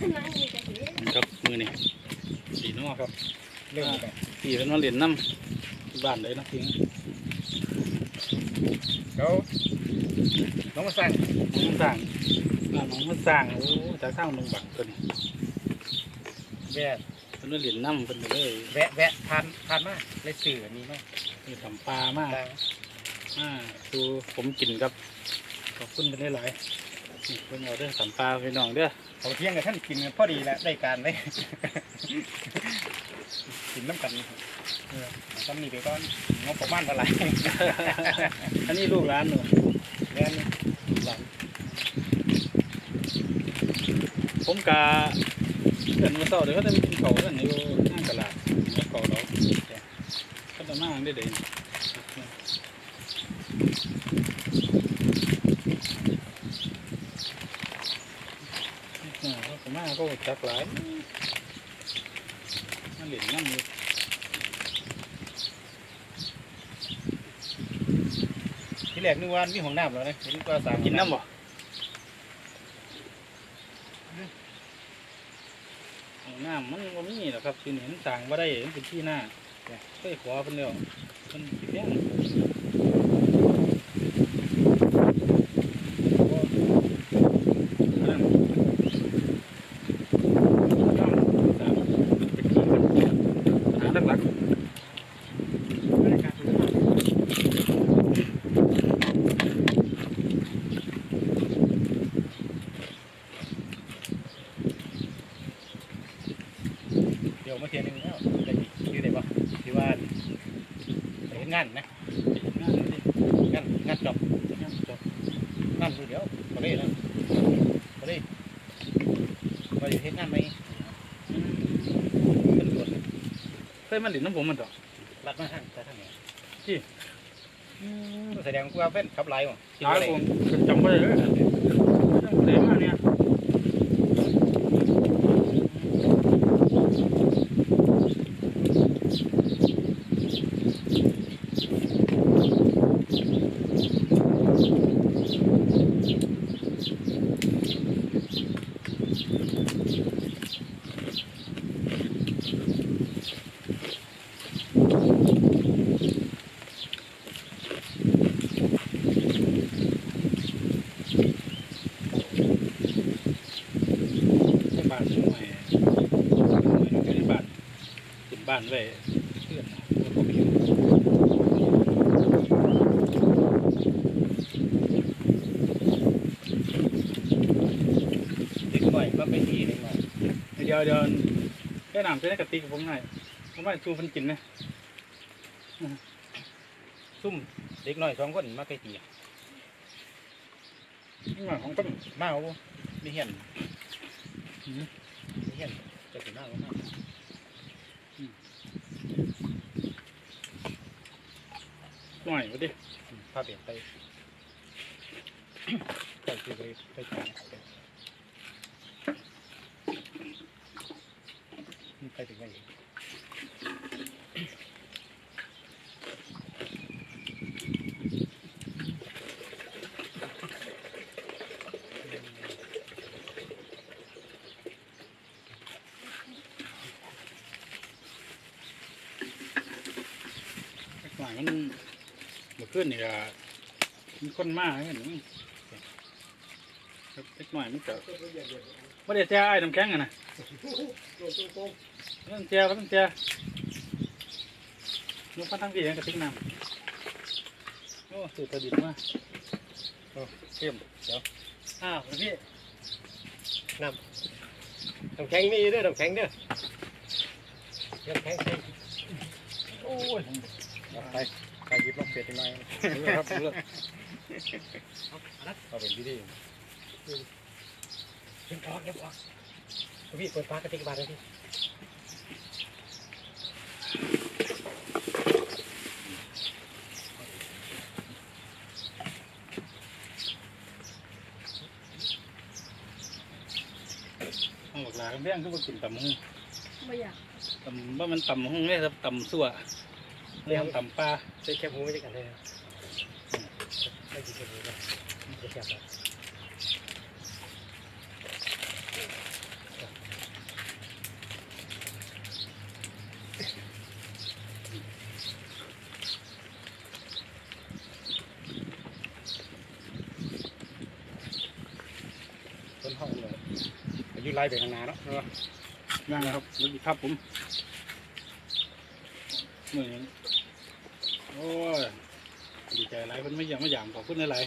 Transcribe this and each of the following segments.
นั่งนี่ก็เห็นครับมือนี่สีนัวครับเรื่องนี้ไปสีเป็นมาเหรียญน้ำที่บ้านเลยนะทิ้งเดี๋ยวน้องมาสั่งน้องสั่งบ้านน้องมาสั่งโอ้จากข้างลงบักตัวนี้แวะเป็นมาเหรียญน้ำเป็นไปเลยแวะแวะทานทานมาเลยสื่ออันนี้มามีทำปลามากดังอ่าดูผมกินครับขอบคุณเป็นหลายๆนี่ เป็นเอาเด้อทำปลาพี่น้องเด้อเขาเที่ยงกับท่านกินกันพอดีแล้วได้การเลย กินน้ำกันเออทำนี่ไปก่อนงบประมาณเท่าไหร่ อันนี้ลูกร้านหนูแม่นหลังผมกาเกินมาเศร้าเดี๋ยวเขาจะมีกินเขากันอยู่หน้าตลาดแล้วเขาเราเขาจะมาได้เด่น เขาก็มาก็จักหลายมาเหรียญนั่งอยู่ที่แรกนึกว่ามีห้องน้ำแล้วนะเห็นก็สั่งกินน้ำบ่เอาน้ำมันบ่มีหรอกครับคือเห็นสั่งว่าได้มันเป็นที่หน้าเคยขอเพิ่นแล้วมันสิเพียงอันนั้นน้ำเป็นที่กันปัญหาหลักๆ เดี๋ยวมาเที่ยงนึงแล้วได้ยืดได้ปะที่ว่าไปเฮ็ด งานนะงานนี่งานงานจบงานจบงานเดี๋ยวมาเลยนะมาเลยไปเฮ็ดงานไหมอืมเป็นส่วนเคยมาหลินน้ำผมมันต่อรัดมาทางแต่ทางไหนอืมแสดงว่าเป็นขับไล่หมดหลายผมจำไม่ได้เลยจำไม่ได้มาเนี่ยที่บ้านหน่อยที่บ้านขึ้นบ้านไว้เพื่อนนะว่าผมอยู่ติดหน่อยมาไปที่หนึ่งหน่อยเดี๋ยวเดี๋ยวแค่น้ำใส่ในกระติกผมให้ผมว่าชูมันกินไหมซุ่มเด็กหน่อยสองคนมาไปที่นี่มาของต้นมาเอาบ่มีเห็นอืมมีเห็นจะถึงมาเอามา หน่อยมาดิพาเปลี่ยนไปไปคือไปไปทางไปถึงไหนอีก หน่อย มันเมื่อคืนนี่ก็มีคนมาเห็นไหมครับเล็กหน่อยมันเกิดไม่ได้แช่ไอ้น้ำแข็งอะนะต้องแช่ต้องแช่นุ๊กพันทั้งพี่กระติกน้ำโอ้สุดประดิษฐ์มากโอ้เข้มเดี๋ยวอ้าวพี่น้ำน้ำแข็งมีเด้อน้ำแข็งเด้อน้ำแข็งใส่โอ้ยเอา ไปไปหยิบมาเปลี่ยนหน่อยเลือกครับเลือกเอาเป็นดีๆเดี๋ยวออกเดี๋ยวออกพี่เปิดฟ้ากระติกบาทเลยพี่เอาหลากหลายเรื่องก็มากินตำหุ้งไม่อยากตำว่ามันตำหุ้งเนี่ยครับตำสั่ว เลี้ยงต่ำปลาใช้แคบหมูไม่ใช่กันเลยไม่ใช่แคบหมูนะจะแคบแบบต้นห้องเลยอายุไล่ไปข้างหน้าเนาะนั่นนะครับรถดีครับผมเหมือน โอ้ยดีใจหลายคนไม่อยากไม่อยากขอบคุณหลาย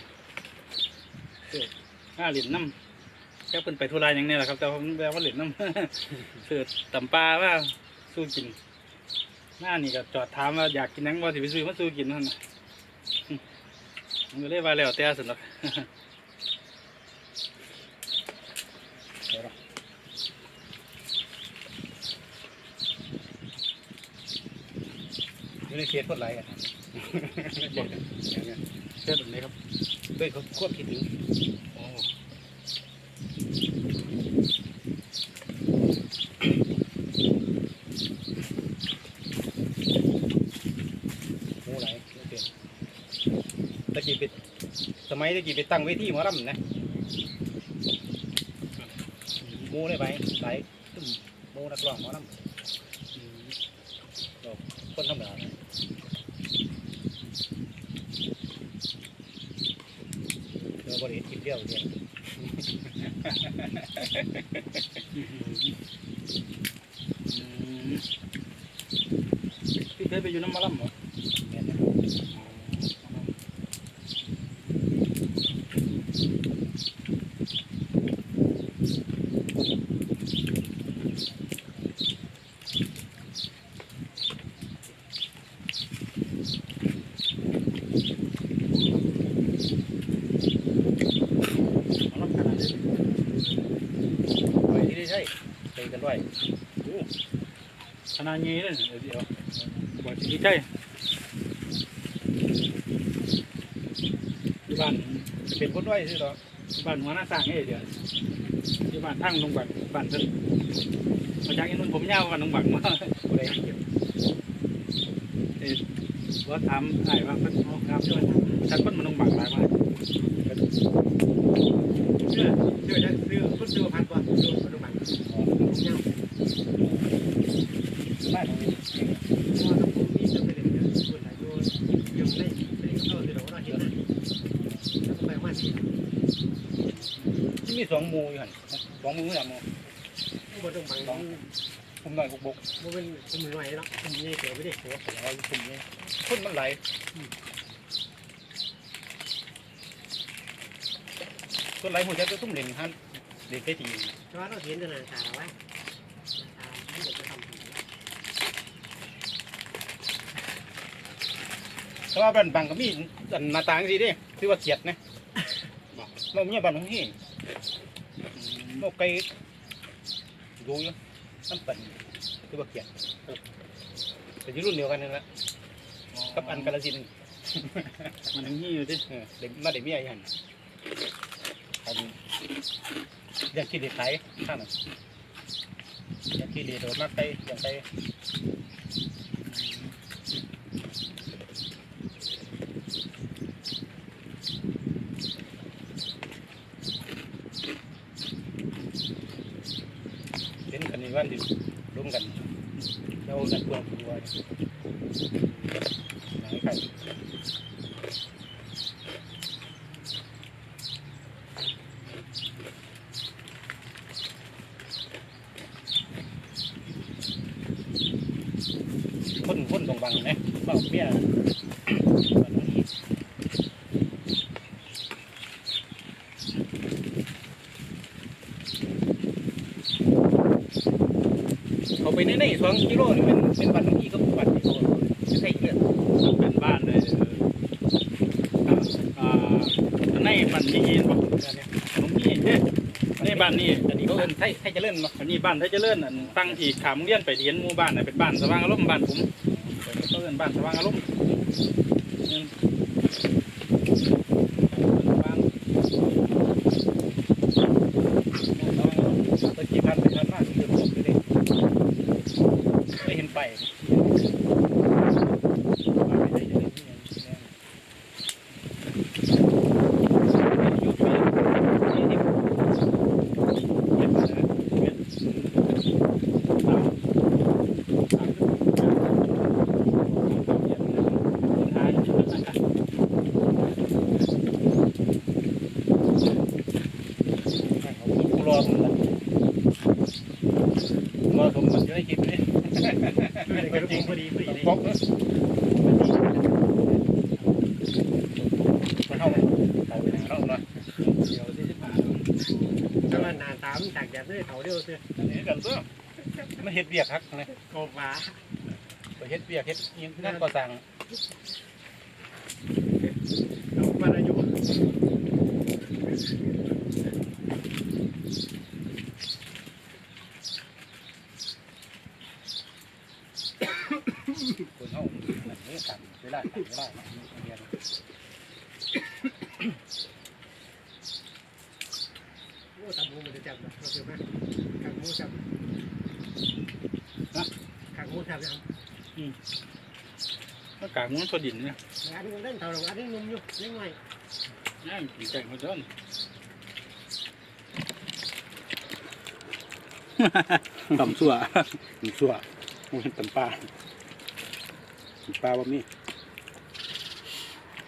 ๆเกิดห้าเหรียญน้ำแค่เป็นไปทุรายอย่างนี้แหละครับ แต่ผมแปลว่าเหรียญน้ำเกิดต่ำปลาว่าสู้กิน หน้านี่ก็จอดถามว่าอยากกินนังว่าสิไปซื้อมาสู้กินนั่นน่ะมันก็เลยว่าแล้วแต่สนุกอยู่ในเขตคนไล่กัน เชื่อแบบนี้ครับด้วยเขาควบคิดถึงหมูไหลตะกี้ไปสมัยตะกี้ไปตั้งเวทีหมอลำนะหมูได้ไปไหลตึ้มหมูนักร้องหมอลำอืมคนธรรมดาเนี่ยเดี๋ยวบริเวณคลิปเดียวเดียวอืมพี่เคยไปอยู่น้ำมะล่ำเหรอ เนี่ยนะไว้ที่ได้ใช่ไปกัน ด้วยขนาดนี้เลยเดี๋ยวบอกสิใช่ที่บ้านเป็นคนด้วยใช่หรอที่บ้านหัวหน้าสร้างเอ้เดี๋ยวที่บ้านทั้งลงบักบ้านเพิ่นมาจากอินนนผมยาวกว่าลงบักมาคนใดเก็บเอ้ยว่าถามไอ้ว่าเพิ่นเอาครับช่วยชักเพิ่นมาลงบักหลายว่า เชื่อเชื่อจะซื้อคนซื้อพันกว่าซื้อพันกว่าเนี่ยบ้านของนี่ว่าต้องมีจะไปเรียนคนไหนโยนยังได้ไปเข้าที่เราเราเห็นนะแล้วก็ไปว่าที่ที่มีสองมูอยู่หันสองมูอย่างมูบนตรงบังสองผมหน่อยบุกมันเป็นผมหน่อยแล้วผมนี่เสียไปดิหัวของเราผมเนี่ยคนมันไหล คนไหลหัวใจก็ตุ้มเล่นฮันเล่นไปทีเพราะว่าเราเห็นขนาดขาไว้ขาไม่เดี๋ยวจะทำเพราะว่าบ้านบางก็มีหน้าต่างสิเด้คือว่าเกียดนะมันมีบ้านของที่นกไก่ดูอยู่น้ำปั่นคือว่าเกียดแต่ที่รุ่นเดียวกันนั่นแหละกับอันกาลสินธุ์มันยังงี้อยู่ดิเออเด็กมาเด็กเมียยัน อันอยากกินเด็กไทยข้างนั้นอยากกินเด็กโดดมากไปอยากไปเห็นกันในวันที่ร่วมกันเรากันตัวผัวหนังไข่ คนคนบางบางนะเบาเมียเขาไปในในสองกิโลนี่เป็นเป็นบัตรที่เขาบัตรที่เขาใช่เยอะเป็นบ้านเลยอออ่าอันนี้บ้านยี่ยีนบ่ขนมยี่เด้นนี้บ้านนี่อันนี้เขาเอินไทยไทยเจะเล่นเนาะอันนี้บ้านไทยเจริญอันตั้งที่ขามเรียนไปเรียนหมู่บ้านน่ะเป็นบ้านสว่างอารมณ์บ้านผม เขาเอิ้นบ้านสว่างอารมณ์เนี่ยบ้านสว่างอารมณ์ ตะกี้พันไปพันมากเดือดร้อนไปเลยไม่เห็นไปกูรอมึงละ อยู่ในคลิปนี่ เป็นจริงพอดีพอดีเลยพกมันเท่าเท่าไปไหนเท่าเนาะเดี๋ยวที่สิบห้าถ้ามันนานตามจากแบบนี้เขาเดียวซื้ออันนี้กันตัวมันเฮ็ดเบียกครับนะโกฟ้าไปเฮ็ดเบียกเฮ็ดอิหยังนั่นก็สั่งเอามาอายุ คนเฮามันเฮ็ดกันเวลากันเวลามันเรียนโอ้ตามหมูมันจะจับนะเราซื้อมขังหมูจับขังหมูจับยังก็กากมันตัวดินเนี่ยอันนี้มันเล่นเท่าไหร่อันนี้นุ่มอยู่เล็กน้อยง่ายกินแกงคนเดินต่ำซั่วต่ำซั่วมันเป็นตำปลา ตำปลาแบบนี้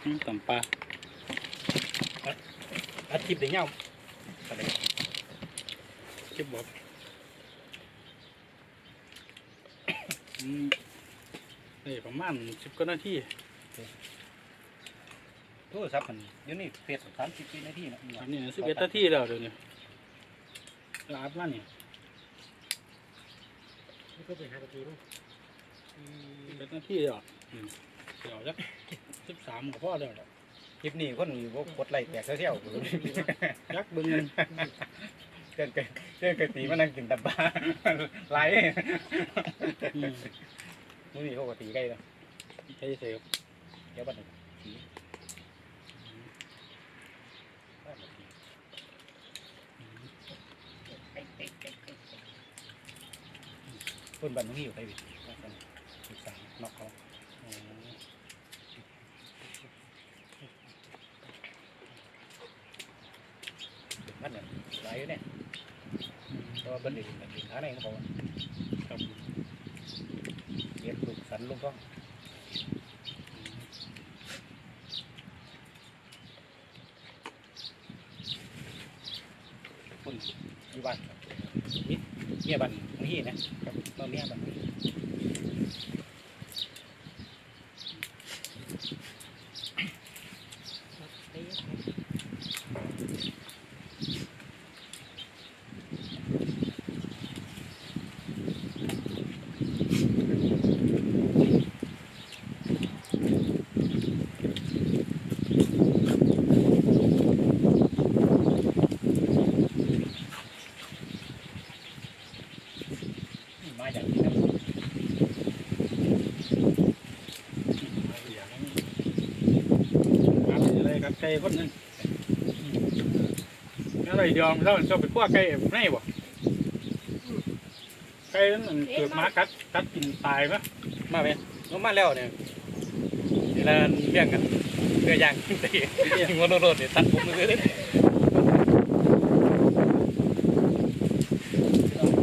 อืมตำปลาอาชีพได้เงาอะไรเก็บบอกอืมได้ประมาณสิบกว่านาทีโทรศัพท์มันเดี๋ยวนี้เฟซสามสิบนาทีนะอันนี้สิบเอ็ดนาทีแล้วเดี๋ยวนี้ลาบมาเนี่ยนี่ก็เป็นหาตะกี้มั้ง สิบเอ็ดนาทีแล้วอืมเดี๋ยวจักสิบสามก็พอแล้วล่ะคลิปนี้คนอยู่ก็กดไลค์แตกเที่ยวยักเบิ่งเงินเกินเกินเกินเกินตีมานั่งกินตับปลาไลค์อืมมื้อนี้เขาก็ตีใกล้แล้วใช้เสพเดี๋ยวบัดนี้ตีคนบันนี้อยู่ใครบิดสิบสาม นอกอ๋อมันเนี่ยหลายอยู่เนี่ยเพราะว่าบันนี้มันถึงขาในเขอกว่าครับเก็บลูกสันลูกก็คนอยู่บ้านนี่เมียบ้านนี่นะครับมาเมียบ้านนี้ มาอย่างนี้นะ อย่างนั้นครับอะ ไรครับไก่คนหนึงอะไรเดียวมันเท่าชอบไปคั่วไก่ไม่บ่ไก่นั้นมันเกิดหมากัดกัดกินตายไหมมาไหมลงมาแล้วเนี่ยเวลาเลี้ยงกันเรือยางตีหัวโนโรดเนี่ยตัดผมมือเลย